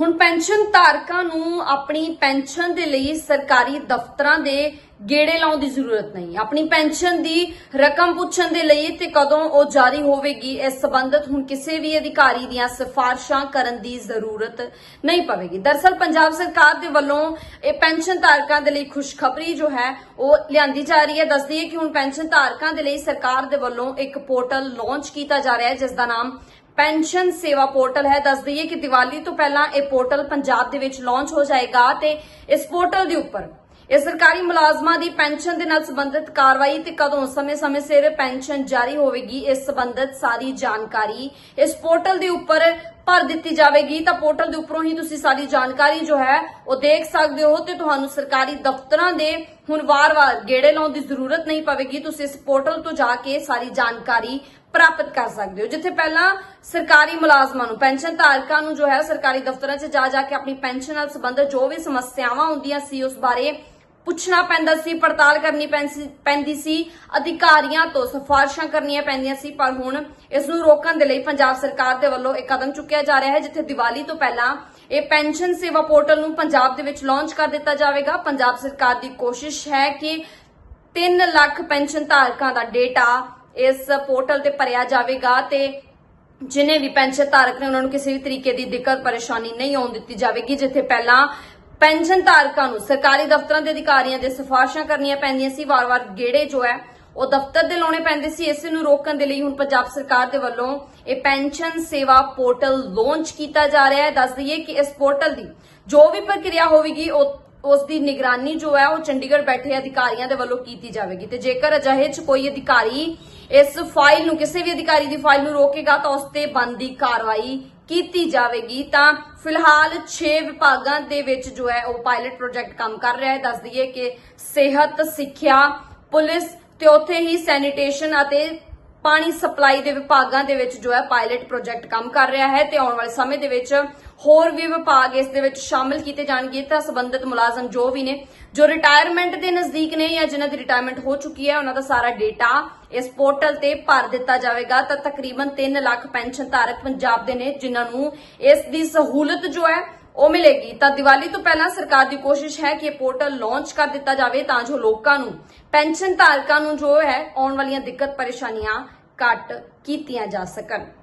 ਹੁਣ ਪੈਨਸ਼ਨ ਧਾਰਕਾਂ ਨੂੰ ਆਪਣੀ ਪੈਨਸ਼ਨ ਦੇ ਲਈ ਸਰਕਾਰੀ ਦਫ਼ਤਰਾਂ ਦੇ ਗੇੜੇ ਲਾਉਣ ਦੀ ਜ਼ਰੂਰਤ ਨਹੀਂ। ਆਪਣੀ ਪੈਨਸ਼ਨ ਦੀ ਰਕਮ ਪੁੱਛਣ ਦੇ ਲਈ ਤੇ ਕਦੋਂ ਉਹ ਜਾਰੀ ਹੋਵੇਗੀ, ਇਸ ਸਬੰਧਤ ਹੁਣ ਕਿਸੇ ਵੀ ਅਧਿਕਾਰੀ ਦੀਆਂ ਸਿਫਾਰਸ਼ਾਂ ਕਰਨ ਦੀ ਜ਼ਰੂਰਤ ਨਹੀਂ ਪਵੇਗੀ। ਦਰਸਲ ਪੰਜਾਬ ਸਰਕਾਰ ਦੇ ਵੱਲੋਂ ਇਹ ਪੈਨਸ਼ਨ ਧਾਰਕਾਂ ਦੇ ਲਈ ਖੁਸ਼ਖਬਰੀ ਜੋ ਹੈ, ਉਹ ਲਿਆਂਦੀ ਜਾ ਰਹੀ ਹੈ। ਦੱਸਦੀ ਹੈ ਕਿ ਹੁਣ ਪੈਨਸ਼ਨ ਧਾਰਕਾਂ ਦੇ ਲਈ ਸਰਕਾਰ ਦੇ ਵੱਲੋਂ ਇੱਕ ਪੋਰਟਲ ਲਾਂਚ ਕੀਤਾ ਜਾ ਰਿਹਾ ਹੈ, ਜਿਸ ਦਾ ਨਾਮ ਪੈਨਸ਼ਨ ਸੇਵਾ ਪੋਰਟਲ ਹੈ। ਦੱਸ ਦਈਏ ਕਿ ਦੀਵਾਲੀ ਤੋਂ ਪਹਿਲਾਂ ਇਹ ਪੋਰਟਲ ਪੰਜਾਬ ਦੇ ਵਿੱਚ ਲਾਂਚ ਹੋ ਜਾਏਗਾ ਤੇ ਇਸ ਪੋਰਟਲ ਦੇ ਉੱਪਰ ਇਹ ਸਰਕਾਰੀ ਮੁਲਾਜ਼ਮਾਂ ਦੀ ਪੈਨਸ਼ਨ ਦੇ ਨਾਲ ਸੰਬੰਧਿਤ ਕਾਰਵਾਈ ਤੇ ਕਦੋਂ ਸਮੇਂ-ਸਮੇਂ ਸਿਰ ਪੈਨਸ਼ਨ ਜਾਰੀ ਹੋਵੇਗੀ, ਇਸ ਸੰਬੰਧਿਤ ਸਾਰੀ ਜਾਣਕਾਰੀ ਇਸ ਪੋਰਟਲ ਦੇ ਉੱਪਰ ਭਰ ਦਿੱਤੀ ਜਾਵੇਗੀ, ਤਾਂ ਪੋਰਟਲ ਦੇ ਉੱਪਰੋਂ ਹੀ ਤੁਸੀਂ ਸਾਰੀ ਜਾਣਕਾਰੀ ਜੋ ਹੈ ਉਹ ਦੇਖ ਸਕਦੇ ਹੋ ਤੇ ਤੁਹਾਨੂੰ ਸਰਕਾਰੀ ਦਫ਼ਤਰਾਂ ਦੇ ਹੁਣ ਵਾਰ-ਵਾਰ ਗੇੜੇ ਲਾਉਣ ਦੀ ਜ਼ਰੂਰਤ ਨਹੀਂ ਪਵੇਗੀ। ਤੁਸੀਂ ਇਸ ਪੋਰਟਲ ਤੋਂ ਜਾ ਕੇ ਸਾਰੀ ਜਾਣਕਾਰੀ ਪ੍ਰਾਪਤ ਕਰ ਸਕਦੇ ਹੋ। ਜਿੱਥੇ ਪਹਿਲਾਂ ਸਰਕਾਰੀ ਮੁਲਾਜ਼ਮਾਂ ਨੂੰ, ਪੈਨਸ਼ਨ ਧਾਰਕਾਂ ਨੂੰ ਜੋ ਹੈ ਸਰਕਾਰੀ ਦਫ਼ਤਰਾਂ 'ਚ ਜਾ ਜਾ ਕੇ ਆਪਣੀ ਪੈਨਸ਼ਨ ਨਾਲ ਸੰਬੰਧਿਤ ਜੋ ਵੀ ਸਮੱਸਿਆਵਾਂ ਹੁੰਦੀਆਂ ਸੀ ਉਸ ਬਾਰੇ ਪੁੱਛਣਾ ਪੈਂਦਾ ਸੀ, ਪੜਤਾਲ ਕਰਨੀ ਪੈਂਸੀ- ਪੈਂਦੀ ਸੀ, ਅਧਿਕਾਰੀਆਂ ਤੋਂ ਸਿਫਾਰਸ਼ਾਂ ਕਰਨੀਆਂ ਪੈਂਦੀਆਂ ਸੀ, ਪਰ ਹੁਣ ਇਸ ਨੂੰ ਰੋਕਣ ਦੇ ਲਈ ਪੰਜਾਬ ਸਰਕਾਰ ਦੇ ਵੱਲੋਂ ਇੱਕ ਕਦਮ ਚੁੱਕਿਆ ਜਾ ਰਿਹਾ ਹੈ, ਜਿੱਥੇ ਦੀਵਾਲੀ ਤੋਂ ਪਹਿਲਾਂ ਇਹ ਪੈਨਸ਼ਨ ਸੇਵਾ ਪੋਰਟਲ ਨੂੰ ਪੰਜਾਬ ਦੇ ਵਿੱਚ ਲਾਂਚ ਕਰ ਦਿੱਤਾ ਜਾਵੇਗਾ। ਪੰਜਾਬ ਸਰਕਾਰ ਦੀ ਕੋਸ਼ਿਸ਼ ਹੈ ਕਿ 3 ਲੱਖ ਪੈਨਸ਼ਨ ਧਾਰਕਾਂ ਦਾ ਡੇਟਾ ਇਸ ਪੋਰਟਲ ਤੇ ਭਰਿਆ ਜਾਵੇਗਾ ਤੇ ਜਿਨੇ ਵੀ ਪੈਨਸ਼ਨ ਧਾਰਕ ਨੇ, ਉਹਨਾਂ ਨੂੰ ਕਿਸੇ ਵੀ ਤਰੀਕੇ ਦੀ ਦਿੱਕਤ, ਪਰੇਸ਼ਾਨੀ ਨਹੀਂ ਆਉਣ ਦਿੱਤੀ ਜਾਵੇਗੀ, ਜਿੱਥੇ ਪਹਿਲਾਂ ਪੈਨਸ਼ਨ ਧਾਰਕਾਂ ਨੂੰ ਸਰਕਾਰੀ ਦਫ਼ਤਰਾਂ ਦੇ ਅਧਿਕਾਰੀਆਂ ਦੇ ਸਿਫਾਰਸ਼ਾਂ ਕਰਨੀਆਂ ਪੈਂਦੀਆਂ ਸੀ। ਵਾਰ-ਵਾਰ ਗੇੜੇ ਜੋ ਹੈ, ਉਹ ਦਫ਼ਤਰ ਦੇ ਲਾਉਣੇ ਪੈਂਦੇ ਸੀ। ਇਸ ਨੂੰ ਰੋਕਣ ਦੇ ਲਈ ਹੁਣ ਪੰਜਾਬ ਸਰਕਾਰ ਦੇ ਵੱਲੋਂ ਇਹ ਪੈਨਸ਼ਨ ਸੇਵਾ ਪੋਰਟਲ ਲਾਂਚ ਕੀਤਾ ਜਾ ਰਿਹਾ ਹੈ। ਦੱਸ ਦਈਏ ਕਿ ਇਸ ਪੋਰਟਲ ਦੀ ਜੋ ਵੀ ਪ੍ਰਕਿਰਿਆ ਹੋਵੇਗੀ, ਉਹ ਉਸ ਦੀ ਨਿਗਰਾਨੀ ਜੋ ਹੈ, ਉਹ ਚੰਡੀਗੜ੍ਹ ਬੈਠੇ ਅਧਿਕਾਰੀਆਂ ਦੇ ਵੱਲੋਂ ਕੀਤੀ ਜਾਵੇਗੀ। ਤੇ ਜੇਕਰ ਅਜਿਹੇ ਚ ਕੋਈ ਅਧਿਕਾਰੀ ਇਸ ਫਾਈਲ ਨੂੰ, ਕਿਸੇ ਵੀ ਅਧਿਕਾਰੀ ਦੀ ਫਾਈਲ ਨੂੰ ਰੋਕੇਗਾ, ਤਾਂ ਉਸ ਤੇ ਬਣਦੀ ਕਾਰਵਾਈ ਕੀਤੀ ਜਾਵੇਗੀ ਤਾਂ ਫਿਲਹਾਲ 6 ਵਿਭਾਗਾਂ ਦੇ ਵਿੱਚ ਜੋ ਹੈ ਉਹ ਪਾਇਲਟ ਪ੍ਰੋਜੈਕਟ ਕੰਮ ਕਰ ਰਿਹਾ ਹੈ। ਦੱਸ ਦਈਏ ਕਿ ਸਿਹਤ, ਸਿੱਖਿਆ, ਪੁਲਿਸ ਤੇ ਉੱਥੇ ਹੀ ਸੈਨੀਟੇਸ਼ਨ ਅਤੇ ਪਾਣੀ ਸਪਲਾਈ ਦੇ ਵਿਭਾਗਾਂ ਦੇ ਵਿੱਚ ਜੋ ਹੈ ਪਾਇਲਟ ਪ੍ਰੋਜੈਕਟ ਕੰਮ ਕਰ ਰਿਹਾ ਹੈ ਤੇ ਆਉਣ ਵਾਲੇ ਸਮੇਂ ਦੇ ਵਿੱਚ ਹੋਰ ਵੀ ਵਿਭਾਗ ਇਸ ਦੇ ਵਿੱਚ ਸ਼ਾਮਿਲ ਕੀਤੇ ਜਾਣਗੇ। ਤਾਂ ਸੰਬੰਧਿਤ ਮੁਲਾਜ਼ਮ ਜੋ ਵੀ ਨੇ, ਜੋ ਰਿਟਾਇਰਮੈਂਟ ਦੇ ਨਜ਼ਦੀਕ ਨੇ ਜਾਂ ਜਿਨ੍ਹਾਂ ਦੀ ਰਿਟਾਇਰਮੈਂਟ ਹੋ ਚੁੱਕੀ ਹੈ, ਉਹਨਾਂ ਦਾ ਸਾਰਾ ਡੇਟਾ ਇਸ ਪੋਰਟਲ ਤੇ ਭਰ ਦਿੱਤਾ ਜਾਵੇਗਾ। ਤਾਂ ਤਕਰੀਬਨ 3 ਲੱਖ ਪੈਨਸ਼ਨ ਧਾਰਕ ਪੰਜਾਬ ਦੇ ਨੇ, ਜਿਨ੍ਹਾਂ ਨੂੰ ਇਸ ਦੀ ਸਹੂਲਤ ਜੋ ਹੈ ਉਹ ਮਿਲੇਗੀ। ਤਾਂ ਦੀਵਾਲੀ ਤੋਂ ਪਹਿਲਾਂ ਸਰਕਾਰ ਦੀ ਕੋਸ਼ਿਸ਼ ਹੈ ਕਿ ਇਹ ਪੋਰਟਲ ਲਾਂਚ ਕਰ ਦਿੱਤਾ ਜਾਵੇ ਤਾਂ ਜੋ ਲੋਕਾਂ ਨੂੰ, ਪੈਨਸ਼ਨ ਧਾਰਕਾਂ ਨੂੰ ਜੋ ਹੈ ਆਉਣ ਵਾਲੀਆਂ ਦਿੱਕਤ ਪਰੇਸ਼ਾਨੀਆਂ ਘੱਟ ਕੀਤੀਆਂ ਜਾ ਸਕਣ।